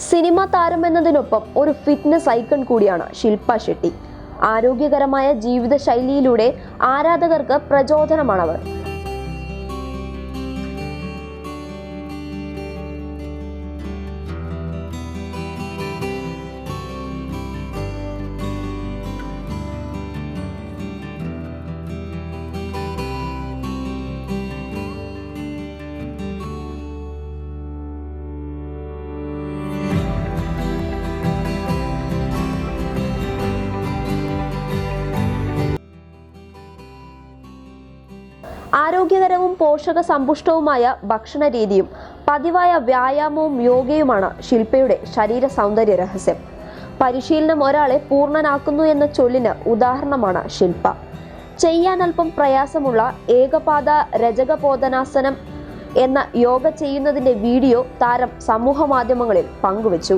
Cinema താരം എന്നതിനൊപ്പം ഒരു ഫിറ്റ്നസ് ഐക്കൺ കൂടിയാണ് ശില്പ ഷെട്ടി. ആരോഗ്യകരമായ ജീവിതശൈലിയിലൂടെ ആരാധകർക്ക് പ്രചോദനമാണവർ. ആരോഗ്യകരവും പോഷക സമ്പുഷ്ടവുമായ ഭക്ഷണ രീതിയും പതിവായ വ്യായാമവും യോഗയുമാണ് ശില്പയുടെ ശരീര സൗന്ദര്യ രഹസ്യം. പരിശീലനം ഒരാളെ പൂർണനാക്കുന്നു എന്ന ചൊല്ലിന് ഉദാഹരണമാണ് ശില്പ. ചെയ്യാൻ അല്പം പ്രയാസമുള്ള ഏകപാദ രജകപോധനാസനം എന്ന യോഗ ചെയ്യുന്നതിന്റെ വീഡിയോ താരം സമൂഹ മാധ്യമങ്ങളിൽ പങ്കുവച്ചു.